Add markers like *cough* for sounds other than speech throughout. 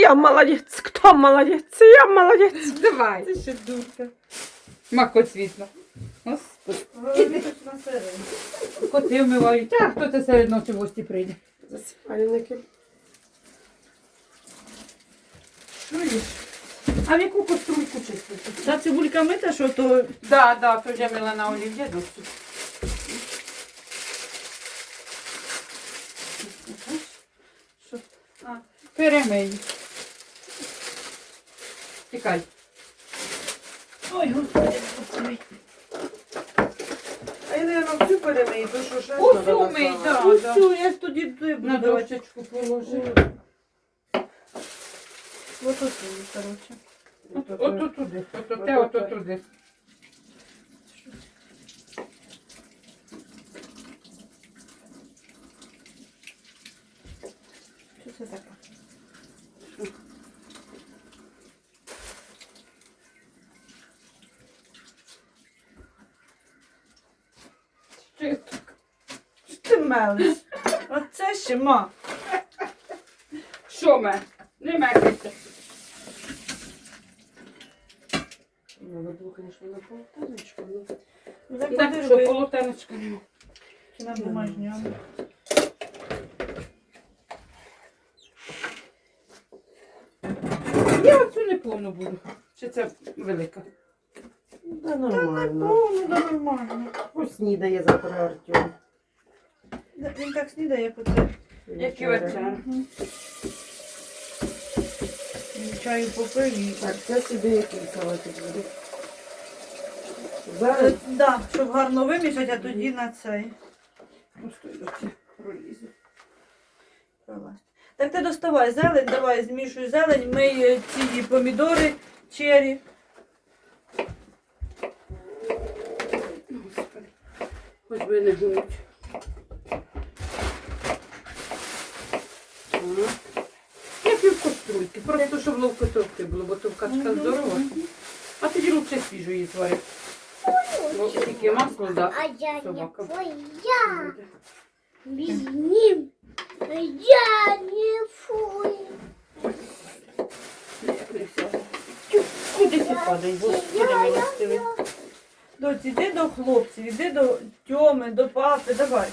Я молодець. Хто молодець? Я молодець. Давай. Ти ще дурка. Господи. Вона точно середня. Коти вмивають. А хто це серед ночі в гості прийде? Засипальники. Чуєш? А в яку каструльку чистити? Та цибулька мита, що то Да, да, то вже мила на олів'є досить. Що? А, перемий. Тікай. Ой, господи, господи. А я, наверное, всю перемию, то що ще Усю мий, да. Усю, я ж тоді На буду дощечку положи. Ось тут, коротше. Ото туди, ото те, ото туди. Що це таке? Ще так. Що ти мелиш? Оце ще ма. Що ме? Не мекайте. Надо було, конечно, на полтиночку, ну. Ну, Так, Так, що полотенечка нема. чи на бумажняну. Я оцю не повну буду. Чи це велика? Да нормально. О, ну да нормально. Ось снідає завтра Артем. Да, Він так снідає, як оце. Як і оця. Він чаю попив і... Так, це собі який салатик буде? Зараз Да, щоб гарно вимішати, а тоді на цей. Просто оці пролізу. Пролазь. Так ти доставай зелень, давай змішуй зелень, мий е, ці помідори, чері. Господи. Хоч би не гнуть. Ага. Я пів каструльки, просто щоб ловко товкти було, бо товкачка здорова. А тоді лучше свіжу її зварити. Бо тільки масло, да. А я не Собака. твоя. Без ним. Я не фуй. Куди ти падаєш? Господи, милостивий. Доць, іди до хлопців, іди до Тьоми, до папи, давай.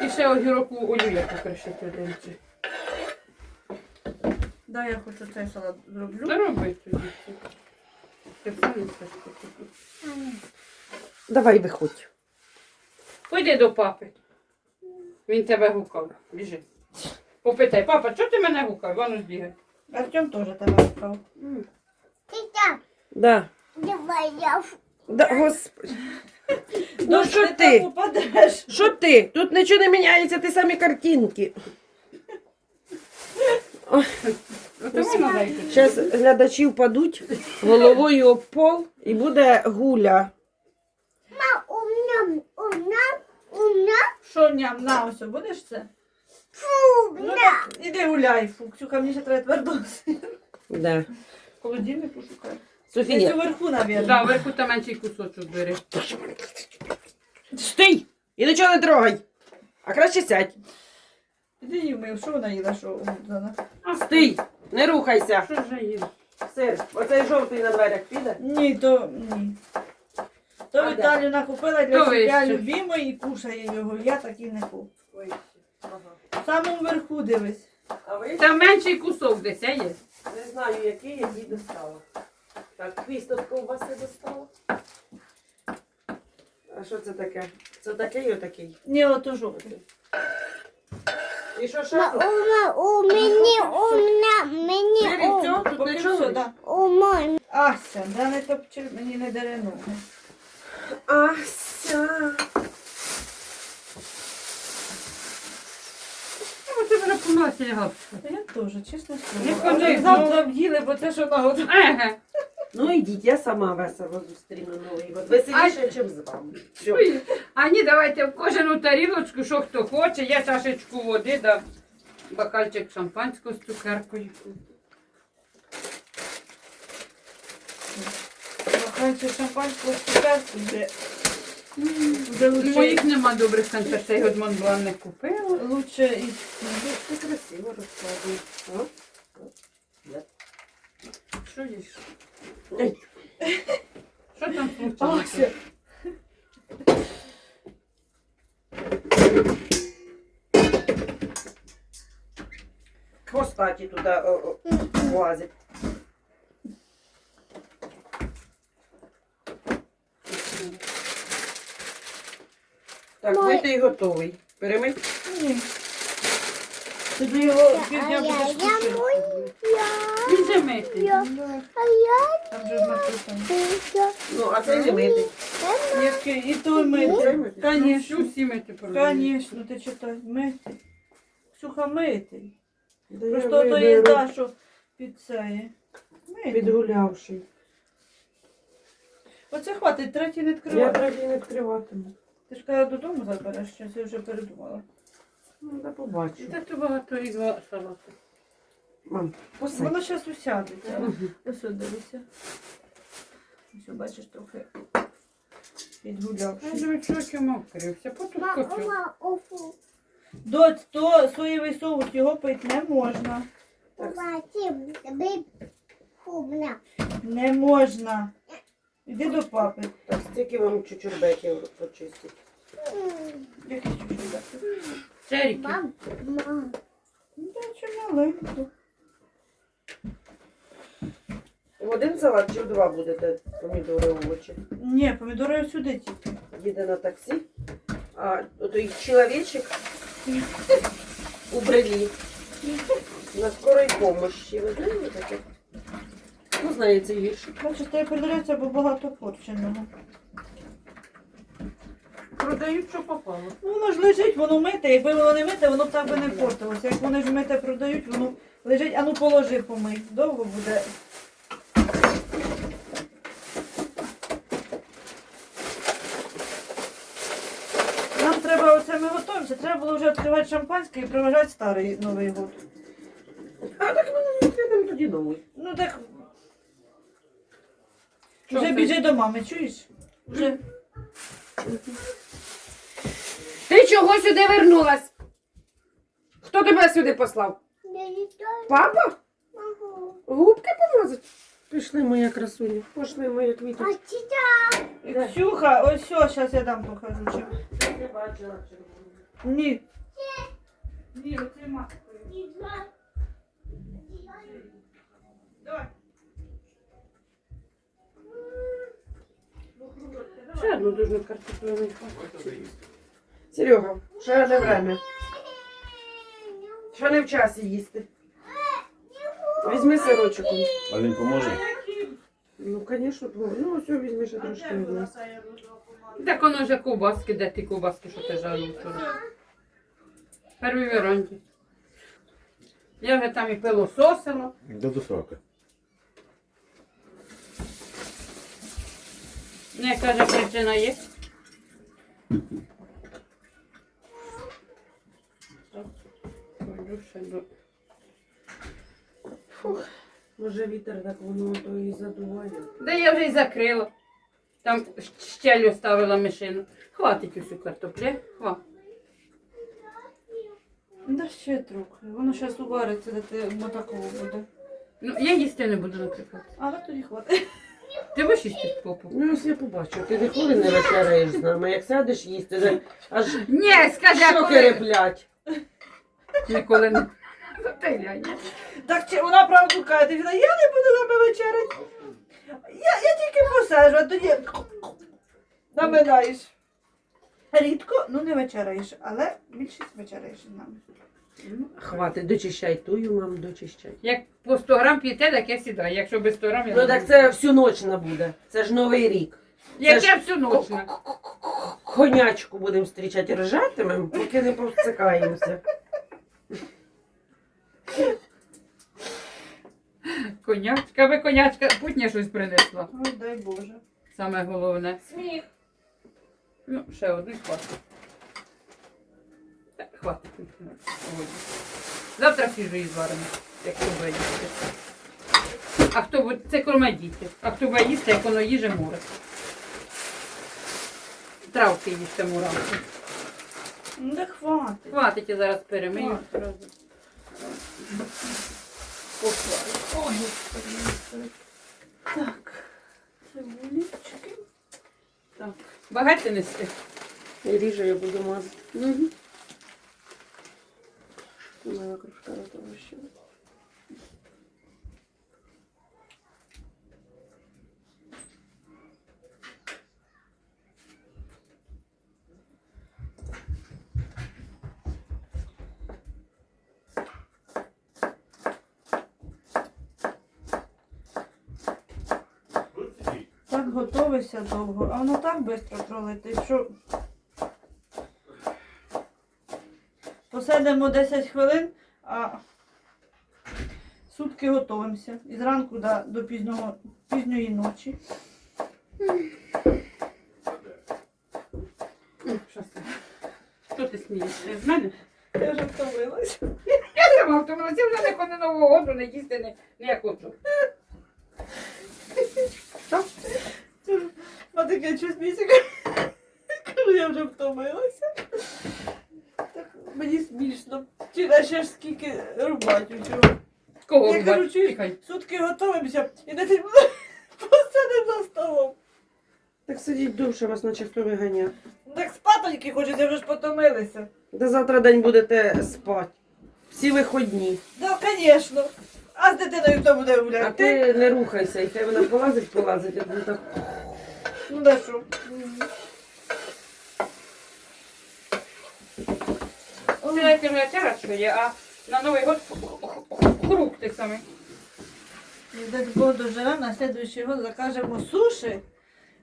І ще огірок у олію покришити один. Да, я хочу цей салат зроблю. Та роби тоді. Ти сам не давай виходь. Пойди до папи. Він тебе гукав. Біжи. Попитай, папа, чого ти мене гукав? Воно збігай. Артем теж тебе впав. Тетя, Да. давай я. Да, господи. Ну Доць, що ти? Що ти? Тут нічого не міняється, ти самі картинки. Зараз глядачі впадуть головою об пол і буде гуля. Ма, умна, умна, умна. Що ням, на ось, будеш це? Фу, Ну на. так, іди гуляй, фу, Ксюха, мені ще треба твердо. Да. Холодильник пошукай. Софія. уверху, навірно. Да, вверху та менший кусочок бери. Стій! І нічого не трогай. А краще сядь. Іди їв мив, що вона їла, що вона? А Стій! Не рухайся. Що ж їм? Сир, оцей жовтий на дверях піде. Ні, то ні. То А де? Віталіна купила для То себе вище. любимої і кушає його. Я так і не куплю. В самому верху дивись. А ви? Та менший кусок десь а є. Не знаю, який, який достала. Так, хвіст від ковбаси достала. А що це таке? Це такий і отакий. Ні, ото жовтий. І що ще? Ма, у мені умна, мені Сир і ум. все? Тут Поки нічого? все, да. Ася, да не топчи, мені не дере ноги. Ася. Ну, ти мене помилася лягав. Я теж, чесно Не ходи, Завтра в'їли, бо це що нагода. Еге. Ну ідіть, я сама весело зустріну Новий год. Веселіше, ніж з вами. Все. Ой, А ні, давайте в кожну тарілочку, що хто хоче. Я чашечку води дам. Бокальчик шампанського з цукеркою. Це шампанського вже Вже лучше, Моїх нема добрих конфетей, от Монблан не купила. лучше і Ти красиво розкладуєш. О, Що їш? Що там все. Хвостаті туди влазить. Так, Мой- митий готовий. Перемить. ні. Тобі його А півдня я, будеш я сушити. моя. Він же митий. А я, Там же ж написано. Ну, а цей не. Який? І той мити. Ну, Конечно. всі мити. Конечно, ти читай, мити. Ксюха митий. Просто то виберу, їзда, що під це. Митий. Підгулявший. Оце хватить, третій не Я відкривати. третій не відкриватиму. Ти ж казала додому забереш, щось я вже передумала. Ну, да побачу. Та то багато і два салати. Мам, посадь. Воно зараз усядеться. Мгм. Ось дивися. Ось бачиш трохи підгулявши. Я думаю, чоловік мокрився, потім котю. Мама, то соєвий соус його пити не можна. Побачим, тобі хубна. Не можна. Іди до папи. Так, стільки вам чучурбеків почистити. М, Я дати. Церіки. Мам, мам. Да, маленько. В один салат чи в два будете помідори овочі? Ні, помідори сюди тільки. Їде на таксі, а той чоловічок у брелі на скорій помощі. Ви знаєте таке? Ну, знає цей вірш. Бачиш, тебе передається, бо багато порченого. Продають, що попало. Ну, воно ж лежить, воно мите. Якби воно не мите, воно б так би не портилося. Як вони ж мите продають, воно лежить, а ну положи помий. Довго буде. Нам треба, оце ми готуємося, треба було вже відкривати шампанське і проважати старий Новий год. А так ми не відкриємо тоді новий. Ну так. Що Вже це? біжи до мами, чуєш? Вже. Ти чого сюди вернулась? Хто тебе сюди послав? Я не Папа? можу. Губки помазати? Пішли, моя красуня. Пішли, моя квіточка. А тітя, Ксюха, ось все, зараз я там покажу. Чим. Бачила. Ні. Ні, оце маткою. Давай. Ще одну дуже картоплю Серега, ще не время. Ще не в часі їсти. Візьми сирочок. А він поможе? Ну, звісно, помогу. Ну, ось візьми ще трошки від нас. Так воно вже ковбаски, де ті ковбаски, що ти жарив вчора. Первій веранді. Я вже там і пилососила. До до срока. Ну, яка же причина є? Пойду ще до- Може вітер так воно то і задуває. Да я вже й закрила. Там щелю ставила мишину. Хватить усю картоплі. Хва. Да ще трохи. Воно зараз увариться, де ти мотаково буде. Ну, я їсти не буду, наприклад. Але тоді хватить. Ти будеш їсти попу? Ну, ось я побачу, ти ніколи не вечеряєш з нами. Як сядеш їсти, вже аж Ні, скажи, а коли... реплять. Ніколи не. Ну. Так чи вона правду каже, ти вона, я не буду з вами вечеряти. Я, я тільки посажу, а тоді наминаєш. Рідко, ну не вечеряєш, але більшість вечеряєш з нами. Хватить, дочищай тую, мам, дочищай. Як по 100 грам п'єте, так я сідаю. Якщо без 100 грам, я Ну не так буду. це всю ніч не буде. Це ж новий рік. Яке це ж- всю ніч. на. Конячку будемо зустрічати ржатимем, поки не повцикаємося. Конячка, ви конячка, путня щось принесла. Ой, дай Боже. Саме головне. Сміх. Ну, ще один хватить. Так, хватить. Сьогодні. Завтра свіжу її зваримо, якщо буде їсти. А хто буде, це корма діти. А хто буде їсти, як воно їже море. травки їсти ранку. Ну так хватить. Хватить, я зараз перемию. Хватить. одразу. Ой, господи. Так. Цибулічки. Так. Багато нести. І ріже я буду мазати. Угу. Моя кружка готова ще. Так готовишся довго, а воно так швидко пролетить, що посидимо 10 хвилин, а сутки готуємося. І зранку до, до пізнього, пізньої ночі. Що це? Що ти смієшся? З мене? Я вже втомилася. Я мав, тому це вже не на Нового року, не їсти не, не хочу. А таке щось місяка. Кажу, я вже втомилася. Так мені смішно. Чи на ще ж скільки рубати усього. Кого Я кажу, чуєш? Сутки готуємося і на цей *laughs* посидимо за столом. Так сидіть довше, вас наче хто виганяв. Ну, Так спатоньки хочеться, вже ж потомилися. До завтра день будете спати. Всі виходні. Да, звісно. А з дитиною хто буде гуляти? А ти не рухайся, і хай вона полазить, полазить, а ти так. Ну да що? Це я кажу, я тяжко є, а на Новий год хрукти саме. Дасть Бог доживемо, на следующий год закажемо суші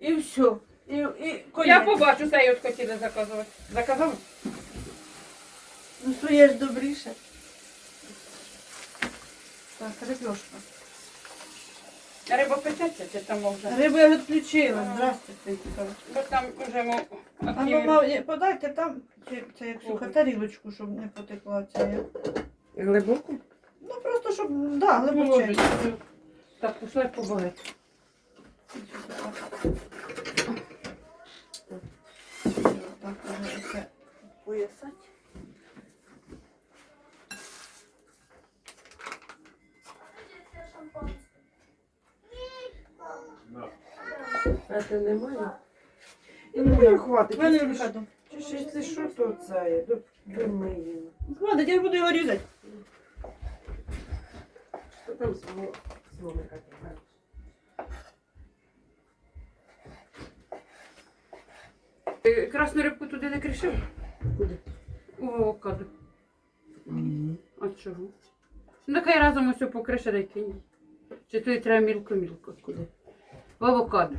і все. І, і Я побачу, це от хотіли заказувати. Заказали? Ну своє ж добріше. Так, рибешка. Риба печеться, чи там вже? Рибу я відключила. Здравствуйте. Бо там вже мо... А ну, мав, подайте там, чи це як суха тарілочку, щоб не потекла ця. я. Глибоко? Ну просто щоб, да, глибоче. Так, пішли побагати. Так, уже все поясать. А ти немає? І Ну, хватить. Мене виходу. Чи ж, якщо що, то це, домиємо. Хватить, я буду його різати. Що там слоника тримаєш? Е, Красну рибку туди не кришив? Куди? У авокадо. А чого? Ну, нехай разом усе покрише дай кинь. Чи то треба мілко-мілко? Куди? В авокадо.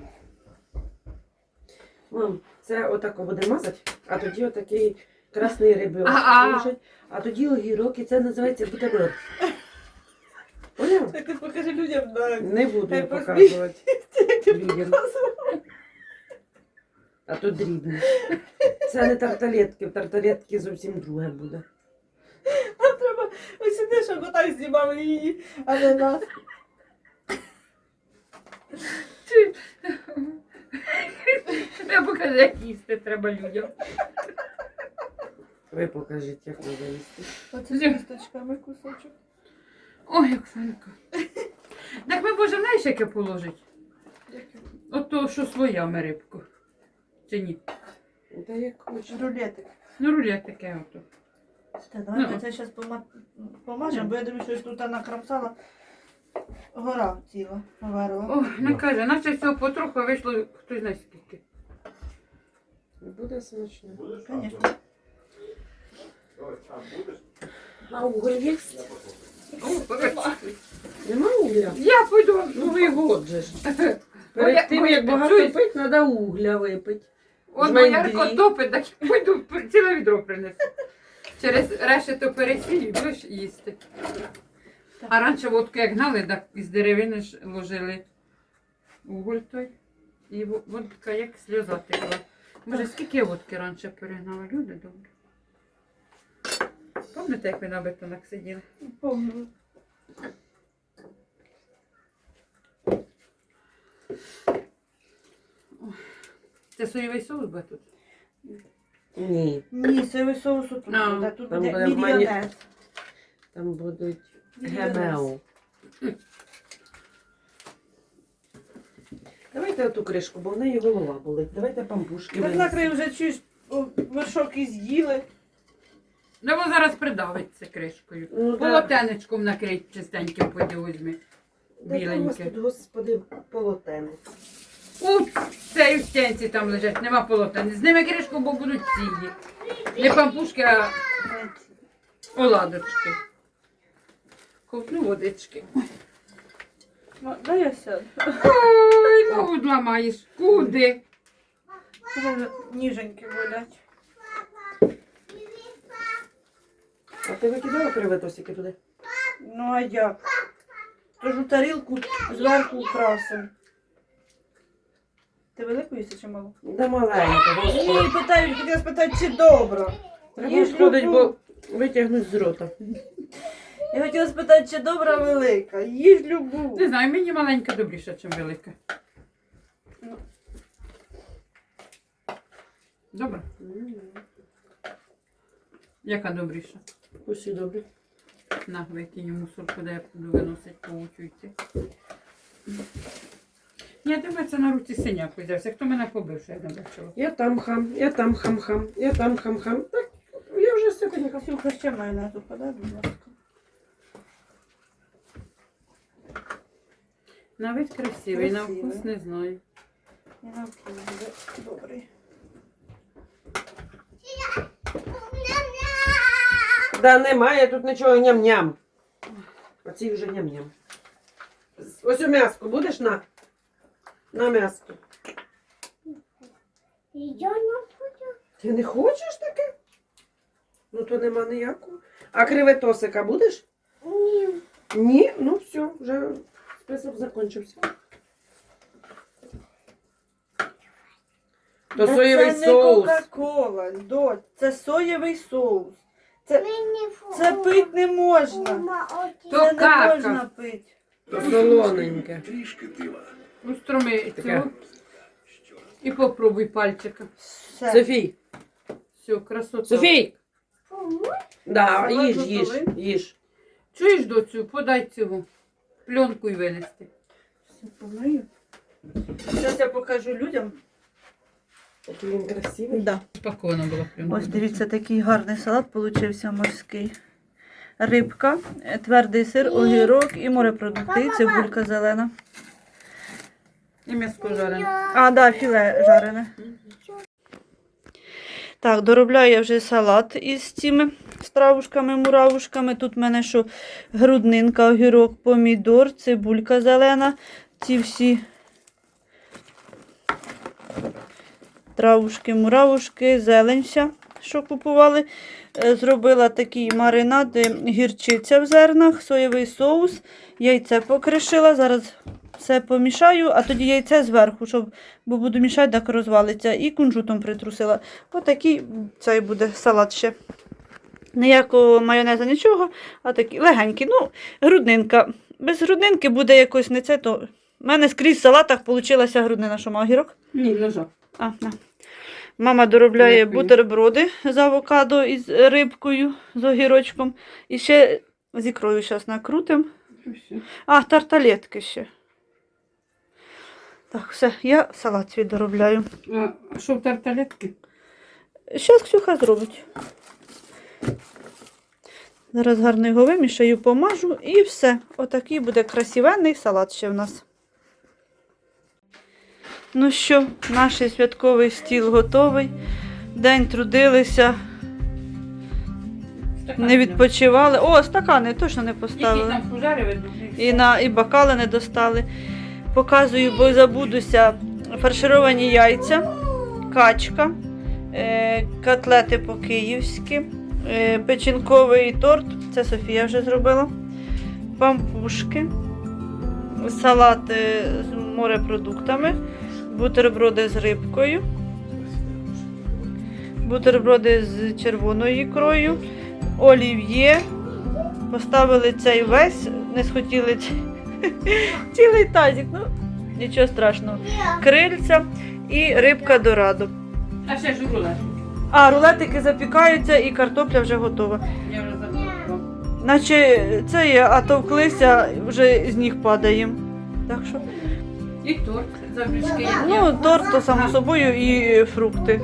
Мам, це отако буде мазати, а тоді отакий красний рибок А-а. тоді огірок, і це називається бутерброд. Поняв? Так ти покажи людям, да. Не буду я показувати *laughs* людям. А то дрібне. Це не тарталетки, в тарталетки зовсім друге буде. Нам треба ось щоб отак знімали її, а не нас. *laughs* *laughs* Я покажу, як їсти треба людям. Ви покажіть, як треба їсти. Оце з кісточками кусочок. Ой, Оксанка. Так ми можемо знаєш, яке положить? От то, що своями рибку. Чи ні? Та як хочеш. Рулетик. Ну, рулет таке ото. Та давай Ну. це зараз помажемо, бо я дивлюся, що тут накрамсала гора ціла поверла. Ой, не каже, наче всього потроху вийшло хтось знає скільки. Буде смачно. Звісно. А уголь є? О, покажи. Нема угля? Я пойду. Новий год же ж. Моя- Перед тим, як багато пити, треба угля випити. Он Жменьки. боярко топить, так я пойду ціле відро принесу. Через решету пересію, будеш їсти. А раніше водку як гнали, так із деревини ж ложили уголь той. І водка як сльоза текла. Може, скільки водки раніше перегнали? Люди добрі. Пам'ятаєте, як ви на бетонах сиділи? Помню. Це соєвий соус буде тут? Ні, Ні, соєвий соус тут А, буде, тут там буде мільйонез. там будуть. ГМО. Давайте оту кришку, бо в неї голова болить. Давайте пампушки. Так винесемо. накрив вже чуєш, о, вершок і з'їли. Да воно зараз придавиться кришкою. Ну, да. Полотенечком накрить чистеньким поді візьми. Де там у вас Біленьке. тут, господи, полотенець? У цій стінці там лежать, нема полотен. З ними кришку, бо будуть ці. Не пампушки, а оладочки. Ковтну водички. Ну, Дай я сяду. Ой, ну ламаєш. Куди? Вже Ніженькі болять. А ти викидала креветосики туди? Ну а як? Тож у тарілку зверху красим. Ти велику їси чи малу? Да маленька, господи. Ні, питають, хотіла спитати, чи добре. Треба Їж любу. бо витягнуть з рота. Я хотіла спитати, чи добра велика. Їж любу. Не знаю, мені маленька добріша, ніж велика. Ну. Добре. Яка добріша? Усі добре. На, викинь мусорку, де я буду виносити повучу йти. Я думаю, це на руці синяк взявся. Хто мене побив, що я не бачила? Я там хам, я там хам-хам, я там хам-хам. Так, я вже сьогодні хам. Ксюха, ще майонезу подай, будь ласка. На вид красивий, на вкус не знаю. І на вкус буде добрий. Да немає тут нічого ням-ням. Оці вже ням-ням. Ось у м'яско будеш на? На м'яско. Я не буду. Ти не хочеш таке? Ну то нема ніякого. А креветосика будеш? Ні. Ні, ну все, вже список закінчився. То Та соєвий це соус. не Кока-Кола, дочь, це соєвий соус. Це, це пить не можна. То Це не кака. можна пити. То солоненьке. Устроми Таке. цю і попробуй пальчика. Все. Софій, Все, красота. Софій! Да, їж, їж, їж. Чуєш доцю, подай цього. Пленку й винести. Все помию. Зараз я покажу людям. Який він красивий. Да. Спакована була пленка. Ось дивіться, такий гарний салат получився морський. Рибка, твердий сир, огірок і морепродукти, і цибулька зелена. І м'яско жарене. А, да, філе жарене. Так, доробляю я вже салат із цими стравушками, муравушками. Тут в мене що груднинка, огірок, помідор, цибулька зелена. Ці всі травушки, муравушки, зелень вся, що купували. Е, Зробила такий маринад, е, гірчиця в зернах, соєвий соус, яйце покришила. Зараз все помішаю, а тоді яйце зверху, щоб, бо буду мішати, так розвалиться. І кунжутом притрусила. Отакий цей буде салат ще. Ніякого майонеза, нічого, а такий легенький. Ну, груднинка. Без груднинки буде якось не це, то в мене скрізь в салатах вийшла груднина, що мав огірок. Ні, лежав. А, на. Мама доробляє Дякую. бутерброди з авокадо із рибкою, з огірочком. І ще з ікрою зараз накрутимо. А, тарталетки ще. Так, все, я салат свій доробляю. А а що в тарталетки? Зараз Ксюха зробить. Зараз гарно його вимішаю, помажу і все. Отакий буде красивенний салат ще в нас. Ну що, наш святковий стіл готовий. День трудилися, не відпочивали. О, стакани точно не поставили. там. І, на, і бокали не достали. Показую, бо забудуся. Фаршировані яйця, качка, е, котлети по-київськи, печінковий торт, це Софія вже зробила, пампушки, салат е, з морепродуктами, бутерброди з рибкою, бутерброди з червоною ікрою, олів'є. Поставили цей весь, не схотіли *laughs* цілий тазик, ну нічого страшного. Крильця і рибка дорадо. А ще ж рулет. А, рулетики запікаються і картопля вже готова. Я вже забула. Наче це є, а товклися, вже з ніг падаємо. Так що, І торт завжди. ну, торт то само собою і фрукти.